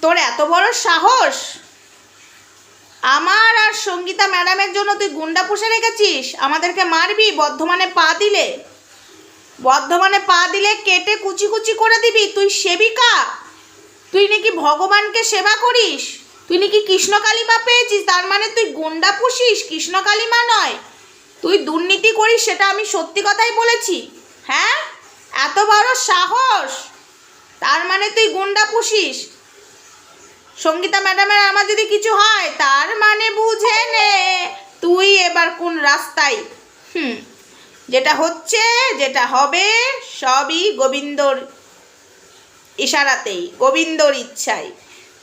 তোর এত বড় সাহস? আমার আর সঙ্গীতা ম্যাডামের জন্য তুই গুন্ডা পুষে রেখেছিস? আমাদেরকে মারবি, বর্ধমানে পা দিলে। বর্ধমানে পা দিলে কেটে কুচি কুচি করে দিবি। তুই সেবিকা? তুই নাকি ভগবানকে সেবা করিস? তুই নাকি কৃষ্ণকালী মা পেয়েছিস? তার মানে তুই গুন্ডা পুষিস কৃষ্ণকালী মা নয়। তুই দুর্নীতি করিস, সেটা আমি সত্যি কথাই বলেছি। হ্যাঁ? এত বড় সাহস? তার মানে তুই গুন্ডা পুষিস। সঙ্গীতা ম্যাডামের আমার যদি কিছু হয়, তার মানে বুঝে নে। তুই এবার কোন রাস্তায়? হুম, যেটা হচ্ছে, যেটা হবে, সবই গোবিন্দর ইশারাতেই, গোবিন্দর ইচ্ছায়।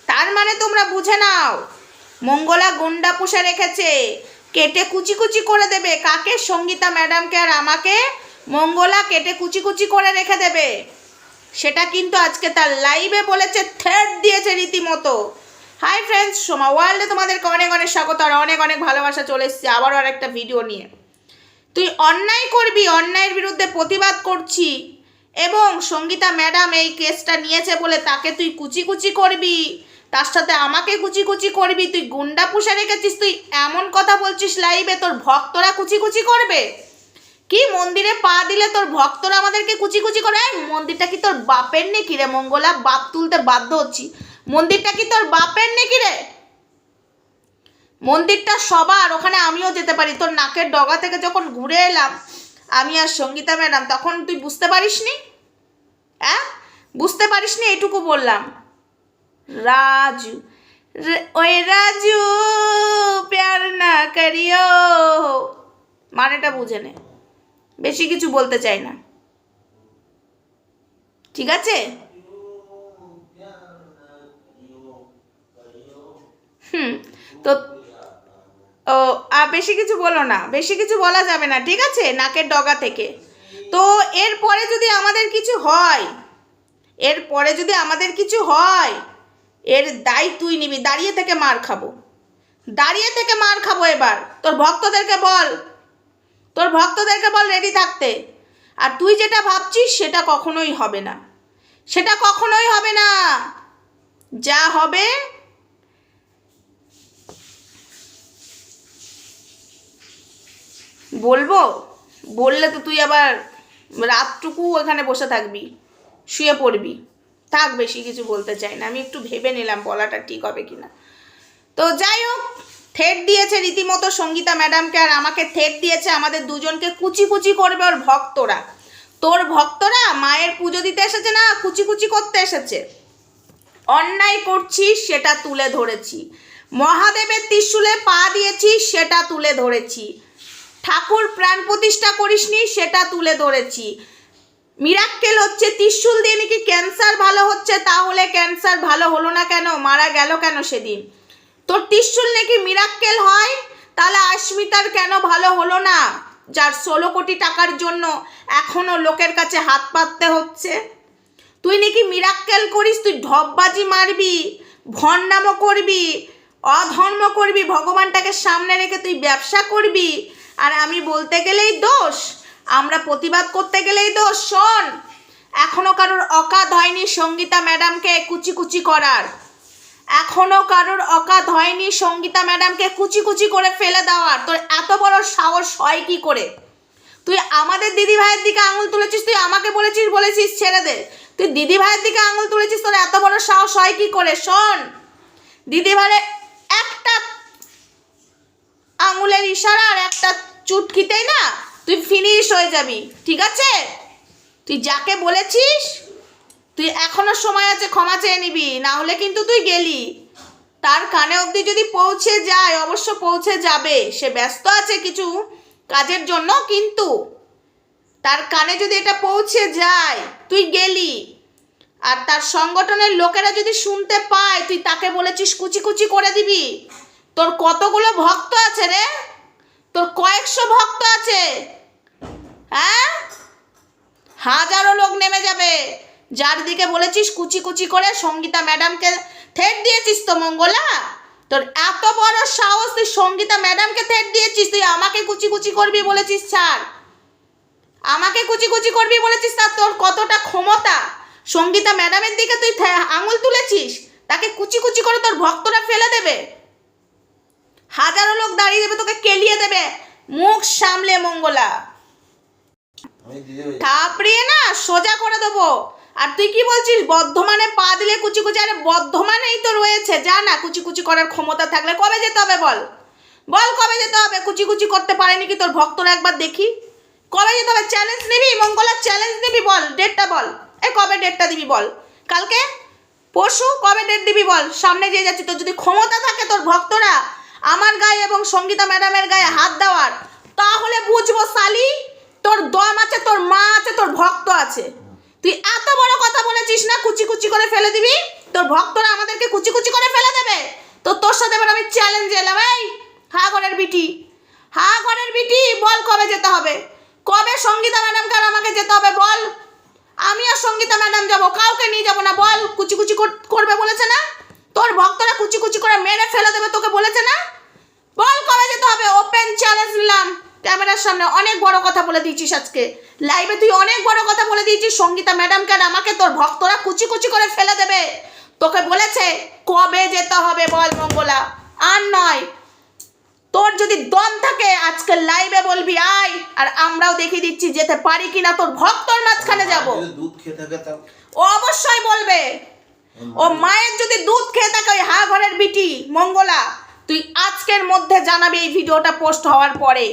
তার মানে তোমরা বুঝে নাও, মঙ্গলা গুন্ডা পুষে রেখেছে। কেটে কুচি কুচি করে দেবে। কাকে? সঙ্গীতা ম্যাডামকে আর আমাকে? মঙ্গলা কেটে কুচি কুচি করে রেখে দেবে। সেটা কিন্তু আজকে তার লাইভে বলেছে থ্রেড দিয়েছে রীতিমতো। হাই ফ্রেন্ডস সোমা ওয়ার্ল্ডে তোমাদেরকে অনেক অনেক স্বাগত, আর অনেক অনেক ভালোবাসা চলে এসেছে, আবারও আর একটা ভিডিও নিয়ে। তুই অন্যায় করবি, অন্যায়ের বিরুদ্ধে প্রতিবাদ করছি, এবং সঙ্গীতা ম্যাডাম এই কেসটা নিয়েছে বলে তাকে তুই কুচি কুচি করবি, তার সাথে আমাকে কুচি কুচি করবি, তুই গুন্ডা পুষে রেখেছিস, তুই এমন কথা বলছিস লাইভে তোর ভক্তরা কুচি কুচি করবে? কি মন্দিরে পা দিলে তোর ভক্তরা আমাদেরকে কুচি কুচি করে? মন্দিরটা কি তোর বাপের নেকি রে মঙ্গলা? বাপ তুলতে বাধ্য হচ্ছি। মন্দিরটা কি তোর বাপের নেকি রে? মন্দিরটা সবার, ওখানে আমিও যেতে পারি। তোর নাকের ডগা থেকে যখন ঘুরে এলাম, আমি আর সঙ্গীতা ম্যাডাম, তখন তুই বুঝতে পারিসনি? হ্যাঁ বুঝতে পারিসনি এটুকু বললাম। রাজু ওই রাজু, প্যার না করিও। মানেটা বুঝে নে। বেশি কিছু বলতে চাই না। ঠিক আছে? হুম, তো, ও, আর বেশি কিছু বলো না, বেশি কিছু বলা যাবে না, ঠিক আছে? নাকের ডগা থেকে। তো, এরপরে যদি আমাদের কিছু হয়, এরপরে যদি আমাদের কিছু হয়, এর দায় তুই নিবি। দাঁড়িয়ে থেকে মার খাব। দাঁড়িয়ে থেকে মার খাব এবার। তোর ভক্তদেরকে বল। তোর ভক্তদেরকে বল রেডি থাকতে। আর তুই যেটা ভাবছিস সেটা কখনোই হবে না। সেটা কখনোই হবে না। যা হবে বলব? বললে তো তুই আবার রাতটুকু ওখানে বসে থাকবি, শুয়ে পড়বি। থাক বেশি কিছু বলতে চাই না। আমি একটু ভেবে নিলাম বলাটা ঠিক হবে কিনা। তো যাই হোক থেট দিয়েছে রীতিমতো সঙ্গীতা ম্যাডামকে আর আমাকে থেট দিয়েছে আমাদের দুজনকে কুচি কুচি করবে ওর ভক্তরা। তোর ভক্তরা মায়ের পুজো দিতে এসেছে না কুচি কুচি করতে এসেছে? অন্যায় করছিস, সেটা তুলে ধরেছি। মহাদেবের ত্রিশুলে পা দিয়েছিস সেটা তুলে ধরেছি। ঠাকুর প্রাণ প্রতিষ্ঠা করিসনি, সেটা তুলে ধরেছি। মিরাক্কেল হচ্ছে ত্রিশূল দিয়ে নাকি ক্যান্সার ভালো হচ্ছে? তাহলে ক্যান্সার ভালো হলো না কেন? মারা গেল কেন সেদিন? তোর ত্রিশূল নাকি মিরাক্কেল হয়? তাহলে আস্মিতার কেন ভালো হলো না? যার ষোলো কোটি টাকার জন্য এখনও লোকের কাছে হাত পাততে হচ্ছে। তুই নাকি মিরাক্কেল করিস, তুই ঢপবাজি মারবি ভণ্ডামো করবি, অধর্ম করবি, ভগবানটাকে সামনে রেখে তুই ব্যবসা করবি। আর আমি বলতে গেলেই দোষ, আমরা প্রতিবাদ করতে গেলেই দোষ, শোন। এখনও কারোর অকাত হয়নি সঙ্গীতা ম্যাডামকে কুচি কুচি করার। এখনও কারোর অকাত হয়নি সঙ্গীতা ম্যাডামকে কুচি কুচি করে ফেলে দেওয়ার। তোর এত বড় সাহস হয় কি করে? তুই আমাদের দিদি ভাইয়ের দিকে আঙুল তুলেছিস, তুই আমাকে বলেছিস বলেছিস ছেড়ে দে। তুই দিদি ভাইয়ের দিকে আঙুল তুলেছিস, তোর এত বড় সাহস হয় কি করে? শোন দিদি ভাইয়ের একটা আঙুলের ইশারা আর একটা চুটকিতেই না, তুই ফিনিশ হয়ে যাবি, ঠিক আছে? তুই যাকে বলেছিস তুই এখনও সময় আছে, ক্ষমা চেয়ে নিবি, না হলে কিন্তু তুই গেলি। তার কানে অবধি যদি পৌঁছে যায়, অবশ্য পৌঁছে যাবে। সে ব্যস্ত আছে কিছু কাজের জন্য, কিন্তু তার কানে যদি এটা পৌঁছে যায়, তুই গেলি। আর তার সংগঠনের লোকেরা যদি শুনতে পায়, তুই তাকে বলেছিস কুচি কুচি করে দিবি। তোর কতগুলো ভক্ত আছে রে? তোর কয়েকশো ভক্ত আছে। হ্যাঁ? হাজারো লোক নেমে যাবে। যার দিকে বলেছিস কুচি কুচি করে সঙ্গীতা ম্যাডামকে থেট দিয়েছিস তো মঙ্গলা? তোর এত বড় সাহস তুই সঙ্গীতা ম্যাডামকে থেট দিয়েছিস তুই আমাকে কুচি কুচি করবি বলেছিস ছাড়। আমাকে কুচি কুচি করবি বলেছিস তার তোর কতটা ক্ষমতা? সঙ্গীতা ম্যাডামের দিকে তুই আঙুল তুলেছিস তাকে কুচি কুচি করে তোর ভক্তরা ফেলে দেবে। হাজারো লোক দাঁড়িয়ে দেবে তোকে কেলিয়ে দেবে। মুখ সামলে মঙ্গলা। থাপড়িয়ে না সোজা করে দেবো। আর তুই কি বলছিস? বর্ধমানে পা দিলে কুচি কুচি, আরে বর্ধমানেই তো রয়েছে, যা না, কুচি কুচি করার ক্ষমতা থাকলে কবে যেতে হবে বল? বল কবে যেতে হবে? কুচি কুচি করতে পারেনি কি তোর ভক্তরা একবার দেখি? কবে যেতে হবে? চ্যালেঞ্জ নিবি? মঙ্গলার চ্যালেঞ্জ নিবি বল? ডেটটা বল। এ কবে ডেটটা দিবি বল? কালকে? পরশু? কবে ডেট দিবি বল? সামনে যে যাচ্ছি। তোর যদি ক্ষমতা থাকে তোর ভক্তরা, আমার গায়ে এবং সঙ্গীতা ম্যাডামের গায়ে হাত দেওয়ার, তাহলে বুঝব সালি তোর দম আছে, তোর মা আছে, তোর ভক্ত আছে। তুই এত বড় কথা বলেছিস না কুচি কুচি করে ফেলে দিবি? তোর ভক্তরা আমাদেরকে কুচি কুচি করে ফেলে দেবে। তো তোর সাথে আমি চ্যালেঞ্জ এলাম, এই, হা ঘরের বিটি। হা ঘরের বিটি, বল কবে যেতে হবে? কবে সঙ্গীতা ম্যাডামকে আর আমাকে যেতে হবে, বল। আমি আর সঙ্গীতা ম্যাডাম যাব, কাউকে নিয়ে যাব না, বল। কুচি কুচি কর- করবে বলেছে না? তোর ভক্তরা কুচি কুচি করে মেরে ফেলে দেবে তোকে বলেছে না? বল কবে যেতে হবে? ওপেন চ্যালেঞ্জ নিলাম। ক্যামেরার সামনে অনেক বড় কথা বলে দিয়েছিস আজকে। লাইভে তুই অনেক বড় কথা বলে দিয়েছিস। সঙ্গীতা ম্যাডামকে আর আমাকে তোর ভক্তরা কুচি কুচি করে ফেলে দেবে। তোকে বলেছে কবে যেতে হবে বল মঙ্গলা। আর নয় তোর যদি দম থাকে আজকে লাইভে বলবি আয়। আর আমরাও দেখিয়ে দিচ্ছি যেতে পারি কিনা তোর ভক্তর মাঝখানে যাব। দুধ ও অবশ্যই বলবে। ও মায়ের যদি দুধ খেয়ে থাকে ওই হা ঘরের বিটি মঙ্গলা তুই আজকের মধ্যে জানাবি এই ভিডিওটা পোস্ট হওয়ার পরে।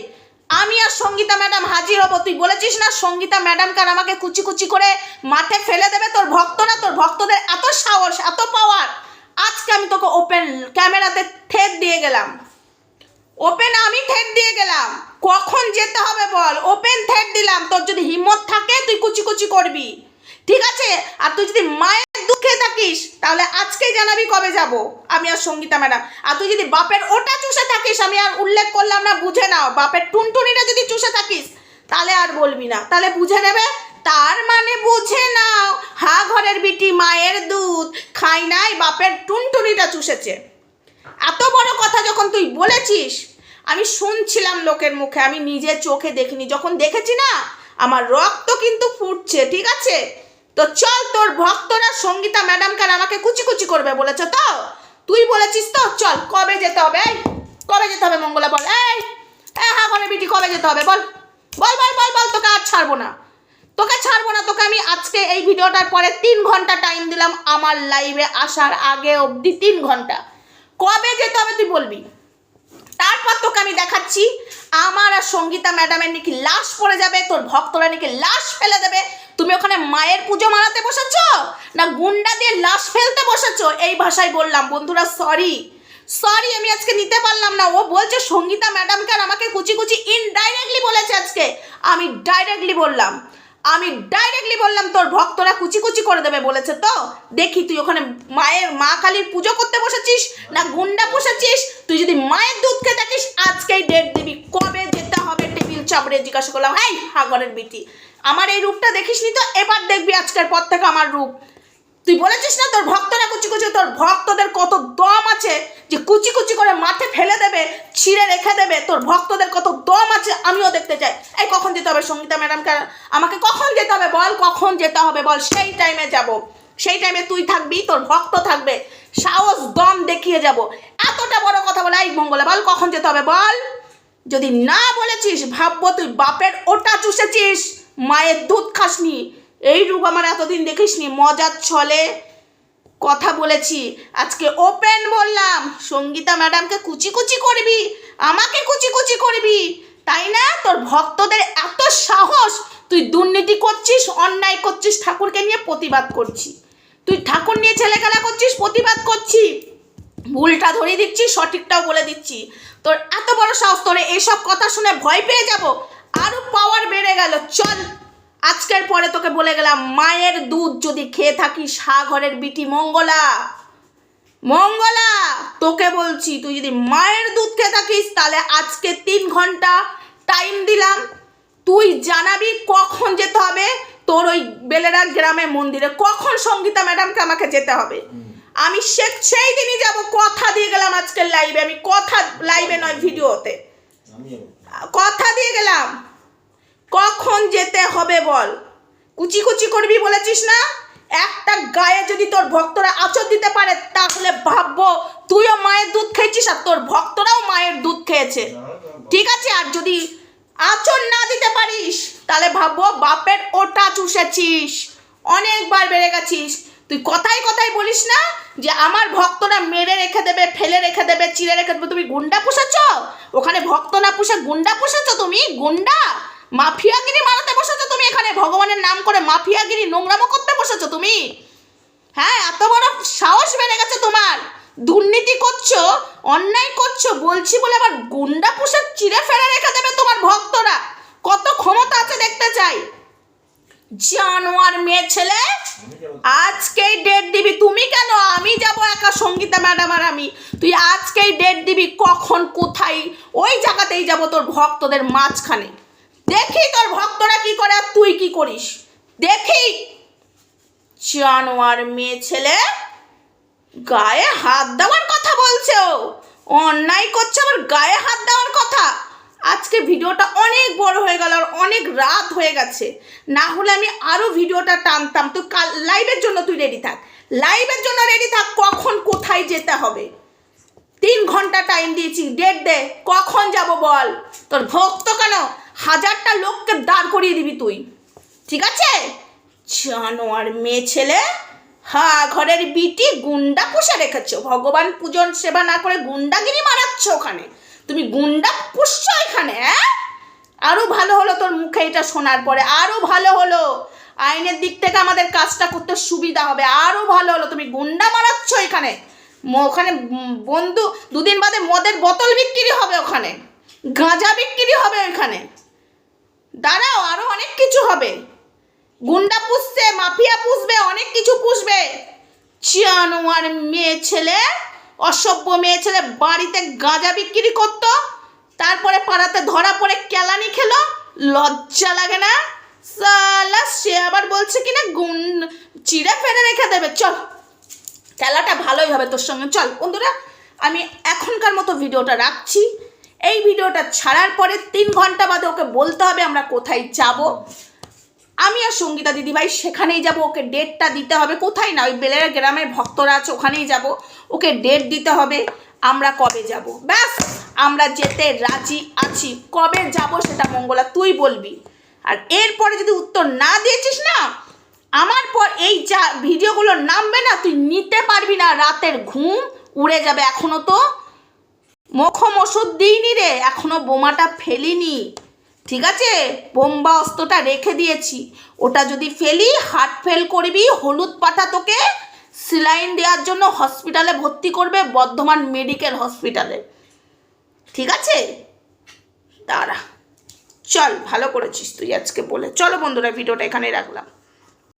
আমি আর সঙ্গীতা ম্যাডাম হাজির হব। তুই বলেছিস না সঙ্গীতা ম্যাডামকে আর আমাকে কুচি কুচি করে মাঠে ফেলে দেবে? তোর ভক্তরা তোর ভক্তদের এত সাহস, এত পাওয়ার আজকে আমি তোকে ওপেন ক্যামেরাতে ঠেট দিয়ে গেলাম। ওপেন আমি ঠেট দিয়ে গেলাম। কখন যেতে হবে বল? ওপেন ঠেট দিলাম। তোর যদি হিম্মত থাকে, তুই কুচি কুচি করবি। ঠিক আছে? আর তুই যদি মায়ের দুঃখে থাকিস, তাহলে আজকেই জানাবি কবে যাব। আমি আর সঙ্গীতা ম্যাডাম। আর তুই যদি বাপের ওটা চুষে থাকিস, আমি আর উল্লেখ করলাম না, বুঝে নাও। বাপের টুনটুনিটা যদি চুষে থাকিস, তাহলে আর বলবি না। তাহলে বুঝে নেবে? তার মানে বুঝে নাও, হা ঘরের বিটি মায়ের দুধ, খাই নাই, বাপের টুনটুনিটা চুষেছে। এত বড় কথা যখন তুই বলেছিস, আমি শুনছিলাম লোকের মুখে, আমি নিজের চোখে দেখিনি। যখন দেখেছি না, আমার রক্ত কিন্তু ফুটছে, ঠিক আছে? তো চল তোর ভক্তরা সঙ্গীতা ম্যাডামকে আর আমাকে কুচি কুচি করবে বলেছ তো? তুই বলেছিস তো? চল, কবে যেতে হবে কবে যেতে হবে মঙ্গলা, বল, এই? হ্যাঁ করে বিটি, কবে যেতে হবে, বল? বল বল বল বল, তোকে আর ছাড়বো না। তোকে ছাড়বো না, তোকে আমি আজকে এই ভিডিওটার পরে তিন ঘণ্টা টাইম দিলাম আমার লাইভে আসার আগে অবধি তিন ঘণ্টা। কবে যেতে হবে তুই বলবি? তারপর তোকে আমি দেখাচ্ছি, আমার আর সঙ্গীতা ম্যাডামের নাকি লাশ পড়ে যাবে, তোর ভক্তরা নাকি লাশ ফেলে দেবে তুমি ওখানে মায়ের পুজো মারাতে বসেছ? না গুন্ডা দিয়ে লাশ ফেলতে বসেছ? এই ভাষায় বললাম, বন্ধুরা সরি সরি আমি আজকে নিতে পারলাম না। ও বলছে, সঙ্গীতা ম্যাডামকে আর আমাকে কুচি কুচি ইনডাইরেক্টলি বলেছে আজকে। আমি ডাইরেক্টলি বললাম। আমি ডাইরেক্টলি বললাম, তোর ভক্তরা কুচি কুচি করে দেবে বলেছে তো। দেখি, তুই ওখানে মায়ের, মা কালীর পুজো করতে বসেছিস না গুন্ডা বসেছিস? তুই যদি মায়ের দুধ খেয়ে থাকিস, আজকেই ডেট দিবি। কবে? হবে টেবিল চাপড়ে জিজ্ঞাসা করলাম এই হাগরের বিটি, আমার এই রূপটা দেখিসনি তো? এবার দেখবি আজকের পর থেকে আমার রূপ। তুই বলেছিস না তোর ভক্তরা কুচি কুচি, তোর ভক্তদের কত দম আছে যে কুচি কুচি করে মাঠে ফেলে দেবে, ছিঁড়ে রেখে দেবে? তোর ভক্তদের কত দম আছে? আমিও দেখতে চাই। এই কখন যেতে হবে সঙ্গীতা ম্যাডামকে? আমাকে কখন যেতে হবে বল? কখন যেতে হবে বল? সেই টাইমে যাব। সেই টাইমে তুই থাকবি, তোর ভক্ত থাকবে। সাহস, দম দেখিয়ে যাব। এতটা বড় কথা বলে, এই মঙ্গলে বল, কখন যেতে হবে বল? যদি না বলেছিস, ভাববো তুই বাপের ওটা চুষেছিস। মায়ের দুধ খাসনি। এই রূপ আমার এতদিন দেখিসনি। মজার ছলে কথা বলেছি। আজকে ওপেন বললাম। সঙ্গীতা ম্যাডামকে কুচি কুচি করবি। আমাকে কুচি কুচি করবি। তাই না? তোর ভক্তদের এত সাহস। তুই দুর্নীতি করছিস, অন্যায় করছিস, ঠাকুরকে নিয়ে প্রতিবাদ করছি। তুই ঠাকুর নিয়ে ছেলেখেলা করছিস, প্রতিবাদ করছি। ভুলটা ধরিয়ে দিচ্ছি, সঠিকটাও বলে দিচ্ছি। তোর এত বড় সাহস, তোরে এসব কথা শুনে ভয় পেয়ে যাব? আরও পাওয়ার বেড়ে গেল, চল। আজকের পরে তোকে বলে গেলাম, মায়ের দুধ যদি খেয়ে থাকিস হা ঘরের বিটি মঙ্গলা। মঙ্গলা, তোকে বলছি, তুই যদি মায়ের দুধ খেয়ে থাকিস, তাহলে আজকে তিন ঘণ্টা টাইম দিলাম। তুই জানাবি কখন যেতে হবে? তোর ওই বেলেরা গ্রামে মন্দিরে কখন সঙ্গীতা ম্যাডামকে আমাকে যেতে হবে? আমি সেই দিনই যাব, কথা দিয়ে গেলাম আজকের লাইভে আমি কথা লাইভে নয় ভিডিওতে কথা দিয়ে গেলাম। কখন যেতে হবে বল? কুচি কুচি করবি বলেছিস না? একটা গায়ে যদি তোর ভক্তরা আচর দিতে পারে, তাহলে ভাববো তুইও মায়ের দুধ খেয়েছিস আর তোর ভক্তরাও মায়ের দুধ খেয়েছে। ঠিক আছে? আর যদি আচর না দিতে পারিস, তাহলে ভাববো বাপের ওটা চুষেছিস। অনেকবার বেড়ে গেছিস। তুই কথাই কথাই বলিস না যে আমার ভক্তরা মেরে রেখে দেবে, ফেলে রেখে দেবে চিড়ে রেখে দেবে। তুমি গুন্ডা পুষেছ ওখানে ভক্ত না পুষে, গুন্ডা পুষেছ তুমি? গুন্ডা? মাফিয়াগিরি মারাতে বসেছো তুমি এখানে? ভগবানের নাম করে মাফিয়াগিরি নোংরামো করতে বসেছো তুমি? হ্যাঁ এত বড় সাহস বেড়ে গেছে তোমার। দুর্নীতি করছ, অন্যায় করছ, বলছি বলে আবার গুন্ডা পুষে চিড়ে ফেলে রেখে দেবে তোমার ভক্তরা। কত ক্ষমতা আছে দেখতে চাই। জানোয়ার মেয়ে ছেলে? আজকেই ডেট দিবি। তুমি কেন? আমি যাব একা সঙ্গীতা ম্যাডাম আর আমি। তুই আজকেই ডেট দিবি, কখন, কোথায়? ওই জায়গাতেই যাব তোর ভক্তদের মাঝখানে। দেখি তোর ভক্তরা কি করে আর তুই কি করিস। দেখি। জানোয়ার মেয়ে ছেলে গায়ে হাত দেওয়ার কথা বলছে ও। অন্যায় করছে আমার গায়ে হাত দেওয়ার কথা। আজকে ভিডিওটা অনেক বড় হয়ে গেল আর অনেক রাত হয়ে গেছে। না হলে আমি আরও ভিডিওটা টানতাম। তুই কাল লাইভের জন্য তুই রেডি থাক। লাইভের জন্য রেডি থাক, কখন কোথায় যেতে হবে? তিন ঘণ্টা টাইম দিয়েছি ডেট দে, কখন যাব বল? তোর ভক্ত কেন? হাজারটা লোককে দাঁড় করিয়ে দিবি তুই। ঠিক আছে? জানোয়ার মেয়ে ছেলে, হা, ঘরের বিটি গুন্ডা পুষে রেখেছ। ভগবান পূজন সেবা না করে গুন্ডাগিরি মারাচ্ছ ওখানে। তুমি গুন্ডা পুষছ এখানে হ্যাঁ আরও ভালো হলো তোর মুখে এটা শোনার পরে আরও ভালো হলো। আইনের দিক থেকে আমাদের কাজটা করতে সুবিধা হবে আরও ভালো হলো। তুমি গুন্ডা মারাচ্ছ এখানে। ওখানে বন্ধু, দুদিন বাদে মদের বোতল বিক্রি হবে ওখানে। গাঁজা বিক্রি হবে ওখানে দাঁড়াও আরও অনেক কিছু হবে। গুন্ডা পুষছে, মাফিয়া পুষবে, অনেক কিছু পুষবে। জানোয়ার মেয়ে ছেলে অসভ্য মেয়ে ছেলে বাড়িতে গাঁজা বিক্রি করতো, তারপরে পাড়াতে ধরা পড়ে কেলানি খেলো, লজ্জা লাগে না? সালা, সে আবার বলছে কিনা গুন চিড়ে ফেলে রেখে দেবে, চল। খেলাটা ভালোই হবে তোর সঙ্গে, চল। বন্ধুরা, আমি এখনকার মতো ভিডিওটা রাখছি। এই ভিডিওটা ছাড়ার পরে তিন ঘণ্টা বাদে ওকে বলতে হবে আমরা কোথায় যাব। আমি আর সঙ্গীতা দিদিভাই সেখানেই যাব, ওকে ডেটটা দিতে হবে। কোথায় না, ওই বেলের গ্রামের ভক্তরা আছে, ওখানেই যাব। ওকে ডেট দিতে হবে, আমরা কবে যাব? ব্যাস, আমরা যেতে রাজি আছি। কবে যাব সেটা মঙ্গলা, তুই বলবি। আর এরপরে যদি উত্তর না দিয়েছিস না, আমার পর এই যা ভিডিওগুলো নামবে না, তুই নিতে পারবি না। রাতের ঘুম উড়ে যাবে এখনও তো। মখম ওষুধ দিইনি রে, এখনও বোমাটা ফেলিনি। ঠিক আছে? বোম্বা অস্ত্রটা রেখে দিয়েছি। ওটা যদি ফেলি হার্ট ফেল করবি, হলুদ পাতা তোকে সিলাইন দেওয়ার জন্য হসপিটালে ভর্তি করবে, বর্ধমান মেডিকেল হসপিটালে ঠিক আছে? দাঁড়া। চল, ভালো করেছিস তুই আজকে বলে। চলো বন্ধুরা, ভিডিওটা এখানে রাখলাম।